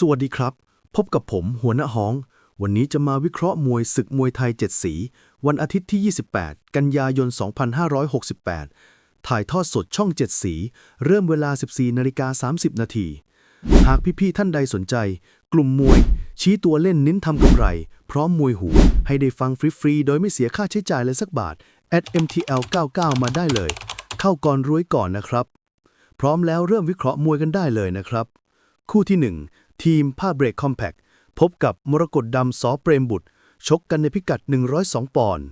สวัสดีครับ พบกับผมหัวหน้าห้อง วันนี้จะมาวิเคราะห์มวยศึกมวยไทย 7 สี วันอาทิตย์ที่ 28 กันยายน 2568 ถ่ายทอดสดช่อง 7 สี เริ่มเวลา 14นาฬิกา30 นาที หากพี่ๆท่านใดสนใจ กลุ่มมวย ชี้ตัวเล่นเน้นทำกำไร พร้อมมวยหู ให้ได้ฟังฟรีๆ โดยไม่เสียค่าใช้จ่ายเลยสักบาท at mtl 99 มาได้เลย เข้าก่อนรวยก่อนนะครับ พร้อมแล้วเริ่มวิเคราะห์มวยกันได้เลยนะครับ คู่ที่ 1 ทีมผ้าเบรกคอมแพคพบกับมรกตดำสอเปรมบุตร ชกกันในพิกัด 102 ปอนด์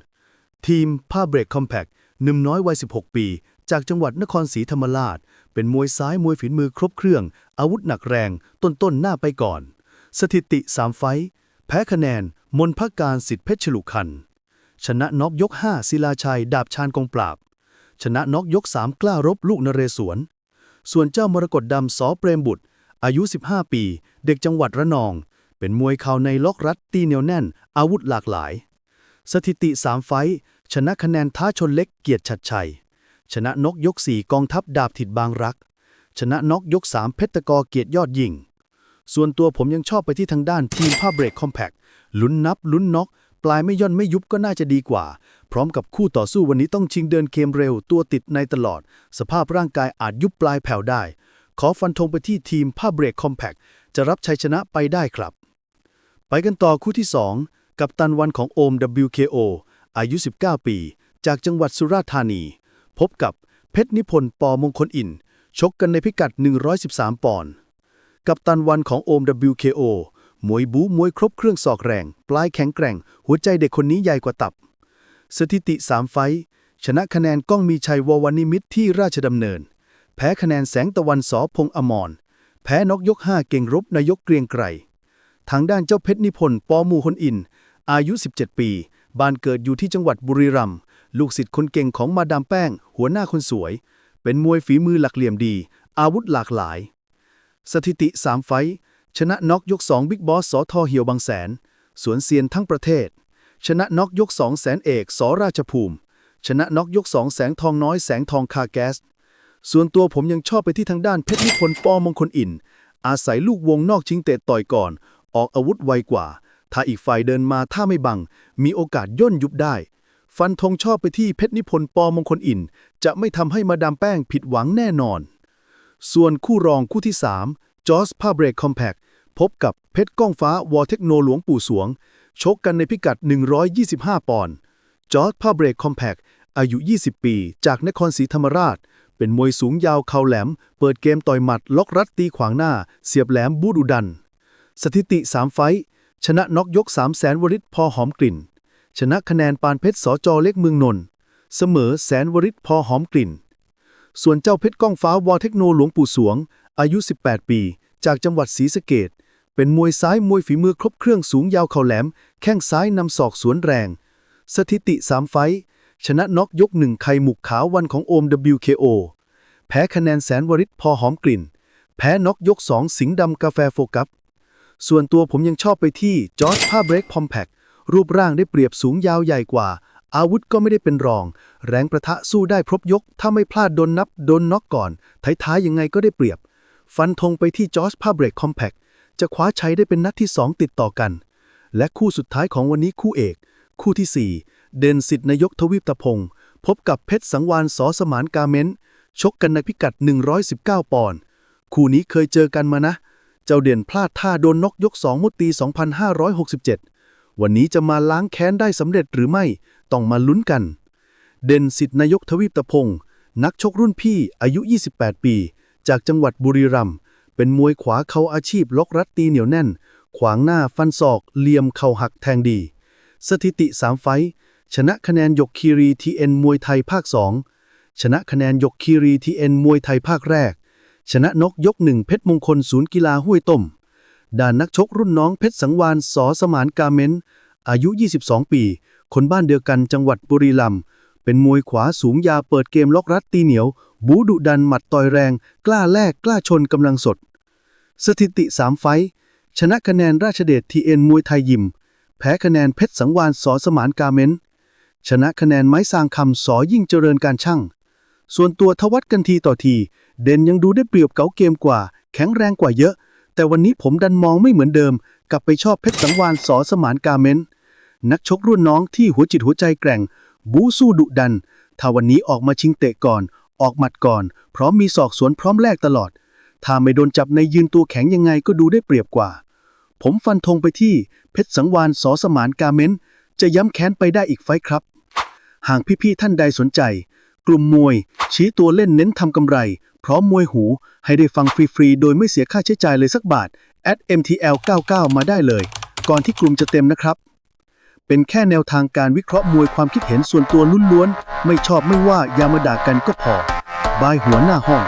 ทีมผ้าเบรกคอมแพคหนุ่มน้อยวัย 16 ปี จากจังหวัดนครศรีธรรมราช เป็นมวยซ้ายมวยฝีมือครบเครื่อง อาวุธหนักแรง ต้นๆหน้าไปก่อน สถิติ 3 ไฟ แพ้คะแนน มนภการสิทธิเพชรฉลุคัน ชนะน็อกยก 5 ศิลาชัย ดาบชาญกองปราบ ชนะน็อกยก 3 กล้ารบลูกนเรศวร ส่วนเจ้ามรกตดำสอเปรมบุตร อายุ 15 ปี เด็กจังหวัดระนอง เป็นมวยเข่าในล็อกรัดตีเหนียวแน่น อาวุธหลากหลาย สถิติ 3 ไฟชนะคะแนนท้าชนเล็กเกียรติชัดชัย ชนะนกยก 4 กองทัพดาบถิดบางรัก ชนะนกยก 3 เพชรตะกอเกียรติยอดยิ่ง ส่วนตัวผมยังชอบไปที่ทางด้านทีมผ้าเบรกคอมแพคลุ้นนับลุ้นน็อกปลายไม่ย่อนไม่ยุบก็น่าจะดีกว่า พร้อมกับคู่ต่อสู้วันนี้ต้องชิงเดินเกมเร็วตัวติดในตลอด สภาพร่างกายอาจยุบปลายแผ่วได้ ขอฟันธงไปที่ทีมผ้าเบรกคอมแพคจะรับชัยชนะไปได้ครับ ไปกันต่อคู่ที่ 2 กับตันวันของโอม WKO อายุ 19 ปี จากจังหวัดสุราษฎร์ธานี พบกับเพชรนิพนธ์ปอมงคลอิน ชกกันในพิกัด 113 ปอนด์กับตันวันของโอม WKO มวยบู๊มวยครบเครื่องศอกแรง ปลายแข็งแกร่ง หัวใจเด็กคนนี้ใหญ่กว่าตับ สถิติ 3 ไฟชนะคะแนนก้องมีชัยววานิมิตรที่ราชดำเนิน แพ้คะแนนแสงตะวันสอพงษ์อมร แพ้นกยก5เก่งรบนายกเกรียงไกร ทางด้านเจ้าเพชรนิพนธ์ปอมูคนอิน อายุ 17 ปี บ้านเกิดอยู่ที่จังหวัดบุรีรัมย์ ลูกศิษย์คนเก่งของมาดามแป้ง หัวหน้าคนสวย เป็นมวยฝีมือหลักเหลี่ยมดี อาวุธหลากหลาย สถิติ 3 ไฟ ชนะน็อกยก2บิ๊กบอสสอทอเหี่ยวบางแสน สวนเซียนทั้งประเทศ ชนะน็อกยก2แสนเอกสอราชภูมิ ชนะน็อกยก2แสงทองน้อยแสงทองคาแกส ส่วนตัวผมยังชอบไปที่ทางด้านเพชรนิพนธ์ปอมงคลอิน อาศัยลูกวงนอกชิงเตะต่อยก่อน ออกอาวุธไวกว่า ถ้าอีกฝ่ายเดินมาถ้าไม่บัง มีโอกาสย่นยุบได้ ฟันธงชอบไปที่เพชรนิพนธ์ปอมงคลอิน จะไม่ทำให้มาดามแป้งผิดหวังแน่นอน ส่วนคู่รองคู่ที่ 3 จอร์สพาเบรกคอมแพคพบกับเพชรก้องฟ้าวอเทคโนหลวงปู่สวง ชกกันในพิกัด 125 ปอนด์จอร์จพาเบรกคอมแพคอายุ 20 ปี จากนครศรีธรรมราช เป็นมวยสูงยาวเข่าแหลม เปิดเกมต่อยหมัด ล็อกรัดตีขวางหน้า เสียบแหลมบูดุดัน สถิติ 3 ไฟชนะน็อกยก3แสนวริศพอหอมกลิ่น ชนะคะแนนปานเพชรสอจอเล็กเมืองนนท์เสมอแสนวริศพอหอมกลิ่น ส่วนเจ้าเพชรก้องฟ้าวอเทคโนหลวงปู่สวง อายุ 18 ปี จากจังหวัดศรีสะเกดเป็นมวยซ้ายมวยฝีมือครบเครื่องสูงยาวเข่าแหลม แข้งซ้ายนำศอกสวนแรง สถิติ 3 ไฟ ชนะน็อกยกหนึ่งไข่หมุกขาววันของโอม WKO แพ้คะแนนแสนวริศพอหอมกลิ่น แพ้น็อกยก2สิงห์ดำกาแฟโฟกัสส่วนตัวผมยังชอบไปที่จอร์จผ้าเบรกพอมแพครูปร่างได้เปรียบสูงยาวใหญ่กว่า อาวุธก็ไม่ได้เป็นรอง แรงประทะสู้ได้ครบยก ถ้าไม่พลาดโดนนับโดนน็อกก่อนท้ายๆยังไงก็ได้เปรียบ ฟันธงไปที่จอร์จผ้าเบรกคอมแพคจะคว้าชัยได้เป็นนัดที่ 2 ติดต่อกัน และคู่สุดท้ายของวันนี้คู่เอก คู่ที่ 4 เด่นสิทธิ์นายกทวีปตะพงศ์พบกับเพชรสังวานสอสมานกาเมนชกกันในพิกัด 119 ปอนด์คู่นี้เคยเจอกันมานะ เจ้าเด่นพลาดท่าโดนนกยก 2 มุตี 2567 วันนี้จะมาล้างแค้นได้สำเร็จหรือไม่ ต้องมาลุ้นกัน เด่นสิทธิ์นายกทวีปตะพงศ์นักชกรุ่นพี่อายุ 28 ปี จากจังหวัดบุรีรัมย์เป็นมวยขวาเขาอาชีพล็อกรัดตีเหนียวแน่น ขวางหน้าฟันศอกเหลี่ยมเข่าหักแทงดี สถิติ 3 ไฟ ชนะคะแนนยกคีรีทีเอ็นมวยไทยภาค 2 ชนะคะแนนยกคีรีทีเอ็นมวยไทยภาคแรก ชนะนกยกหนึ่งเพชรมงคลศูนย์กีฬาห้วยต้ม ด่านนักชกรุ่นน้องเพชรสังวานสอสมานกาเมนอายุ 22 ปี คนบ้านเดียวกันจังหวัดบุรีรัมย์เป็นมวยขวาสูงยาเปิดเกมล็อกรัดตีเหนียว บูดุดันหมัดต่อยแรง กล้าแลกกล้าชนกำลังสด สถิติ 3 ไฟ ชนะคะแนนราชเดชทีเอ็นมวยไทยยิม แพ้คะแนนเพชรสังวานสอสมานกาเมน ชนะคะแนนไม้สร้างคำสอยิ่งเจริญการช่าง ส่วนตัวทวัดกันทีต่อที เด่นยังดูได้เปรียบเก๋าเกมกว่า แข็งแรงกว่าเยอะ แต่วันนี้ผมดันมองไม่เหมือนเดิม กลับไปชอบเพชรสังวานสอสมานกาเมนนักชกรุ่นน้องที่หัวจิตหัวใจแกร่ง บูสู้ดุดัน ถ้าวันนี้ออกมาชิงเตะก่อน ออกหมัดก่อน พร้อมมีศอกสวนพร้อมแลกตลอด ถ้าไม่โดนจับในยืนตัวแข็งยังไงก็ดูได้เปรียบกว่า ผมฟันธงไปที่เพชรสังวานสอสมานกาเมนจะย้ำแค้นไปได้อีกไฟต์ครับ หากพี่ๆท่านใดสนใจ กลุ่มมวย ชี้ตัวเล่นเน้นทำกำไร พร้อมมวยหู ให้ได้ฟังฟรีๆ โดยไม่เสียค่าใช้จ่ายเลยสักบาท at mtl 99 มาได้เลย ก่อนที่กลุ่มจะเต็มนะครับ เป็นแค่แนวทางการวิเคราะห์มวยความคิดเห็นส่วนตัวล้วนๆ ไม่ชอบไม่ว่าอย่ามาด่ากันก็พอบายหัวหน้าห้อง